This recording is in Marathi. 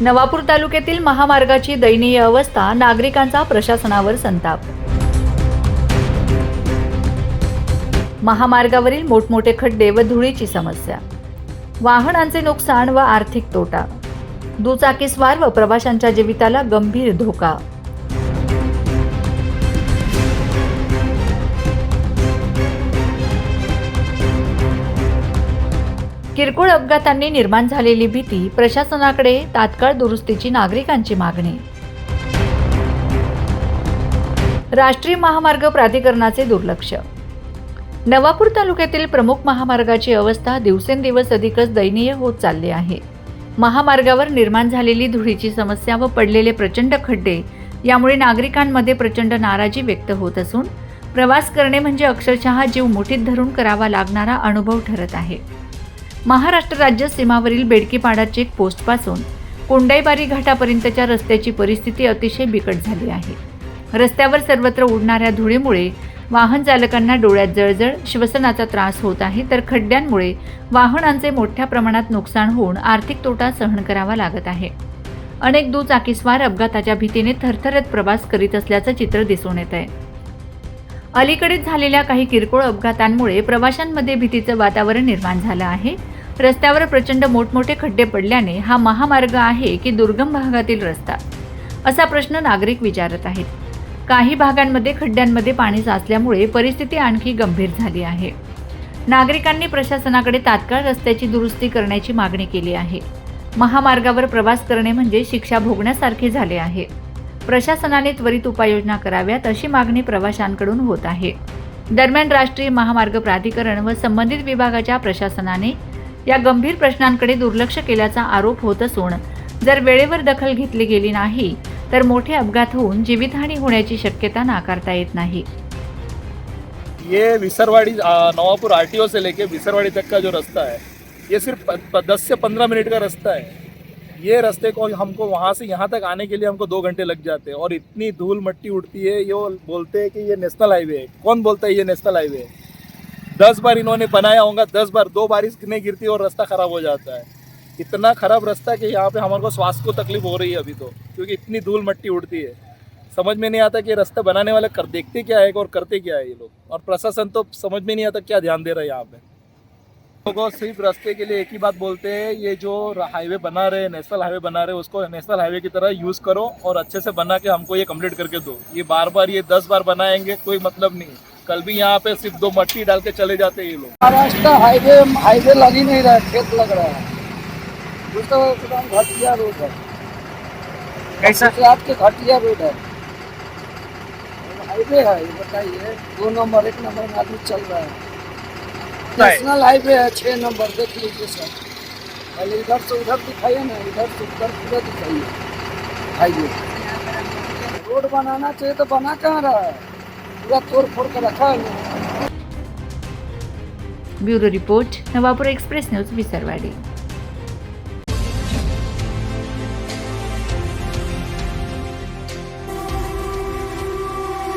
नवापूर तालुक्यातील महामार्गाची दयनीय अवस्था नागरिकांचा प्रशासनावर संताप. महामार्गावरील मोठमोठे खड्डे व धुळीची समस्या. वाहनांचे नुकसान व आर्थिक तोटा. दुचाकीस्वार व प्रवाशांच्या जीविताला गंभीर धोका. किरकोळ अपघातांनी निर्माण झालेली भीती प्रशासनाकडे तात्काळ दुरुस्तीची नागरिकांची मागणी. राष्ट्रीय महामार्ग प्राधिकरणाचे दुर्लक्ष. नवापूर तालुक्यातील प्रमुख महामार्गाची अवस्था दिवसेंदिवस अधिकच दयनीय होत चालली आहे. महामार्गावर निर्माण झालेली धुळीची समस्या व पडलेले प्रचंड खड्डे यामुळे नागरिकांमध्ये प्रचंड नाराजी व्यक्त होत असून प्रवास करणे म्हणजे अक्षरशः जीव मुठीत धरून करावा लागणारा अनुभव ठरत आहे. महाराष्ट्र राज्य सीमावरील बेडकीपाडा चेकपोस्टपासून कोंडाईबारी घाटापर्यंतच्या रस्त्याची परिस्थिती अतिशय बिकट झाली आहे. रस्त्यावर सर्वत्र उडणाऱ्या धुळीमुळे वाहन चालकांना डोळ्यात जळजळ श्वसनाचा त्रास होत आहे तर खड्ड्यांमुळे वाहनांचे मोठ्या प्रमाणात नुकसान होऊन आर्थिक तोटा सहन करावा लागत आहे. अनेक दुचाकीस्वार अपघाताच्या भीतीने थरथरत प्रवास करीत असल्याचं चित्र दिसून येत आहे अलीकडेच झालेल्या काही किरकोळ अपघातांमुळे प्रवाशांमध्ये भीतीचं वातावरण निर्माण झालं आहे. रस्त्यावर प्रचंड मोठमोठे खड्डे पडल्याने हा महामार्ग आहे की दुर्गम भागातील रस्ता? असा प्रश्न नागरिक विचारत आहेत. काही भागांमध्ये खड्ड्यांमध्ये पाणी साचल्यामुळे परिस्थिती आणखी गंभीर झाली आहे. नागरिकांनी प्रशासनाकडे तात्काळ रस्त्याची दुरुस्ती करण्याची मागणी केली आहे. महामार्गावर प्रवास करणे म्हणजे शिक्षा भोगण्यासारखे झाले आहे. प्रशासनाने त्वरित उपाययोजना कराव्यात अशी मागणी प्रवाशांकडून होत आहे. दरम्यान राष्ट्रीय महामार्ग प्राधिकरण व संबंधित विभागाच्या प्रशासनाने या गंभीर प्रश्नांकडे दुर्लक्ष केल्याचा आरोप होत असून जर वेळेवर दखल घेतली गेली नाही तर मोठे अपघात होऊन जीवितहानी होण्याची शक्यता नाकारता येत नाही. ये विसरवाड़ी आ, नवापुर आरटीओ से लेके विसरवाड़ी तक का जो रास्ता है ये सिर्फ दस से पंद्रह मिनट का रास्ता है। ये रास्ते को हमको वहाँ से यहाँ तक आने के लिए हमको दो घंटे लग जाते हैं। और इतनी धूल मट्टी उड़ती है, ये बोलते हैं कि ये नेशनल हाईवे है। कौन बोलता है ये नेशनल हाईवे है? दस बार इन्होंने बनाया होगा, दस बार, दो बारिश नहीं गिरती और रास्ता खराब हो जाता है। इतना खराब रास्ता कि यहाँ पे हमारे को श्वास को तकलीफ़ हो रही है अभी तो क्योंकि इतनी धूल मट्टी उड़ती है। समझ में नहीं आता कि रास्ता बनाने वाले कर, देखते क्या है और करते क्या है ये लोग। और प्रशासन तो समझ में नहीं आता क्या ध्यान दे रहा है यहाँ पे। लोगों सिर्फ़ रास्ते के लिए एक ही बात बोलते हैं ये जो हाईवे बना रहे हैं नेशनल हाईवे बना रहे हैं उसको नेशनल हाईवे की तरह यूज़ करो और अच्छे से बना के हमको ये कंप्लीट करके दो। ये बार बार ये दस बार बनाएँगे कोई मतलब नहीं। कल भी यहाँ पे सिर्फ़ दो मट्टी डाल के चले जाते हैं ये लोग। महाराष्ट्र हाईवे हाईवे लग ही नहीं रहा है खेत लग रहा है। तो घटिया रोड है। कैसा? गुजरात के घटिया रोड है। हाईवे है ये बताइए दो नंबर एक नंबर में आदमी चल रहा है। नेशनल हाईवे है छह नंबर देख लीजिए सर पहले इधर से उधर दिखाइए ना इधर से उधर पूरा दिखाइए हाईवे रोड बनाना चाहिए तो बना कहाँ रहा है पूरा तोड़ फोड़ कर रखा है ना bureau report Navapur express news Visarwadi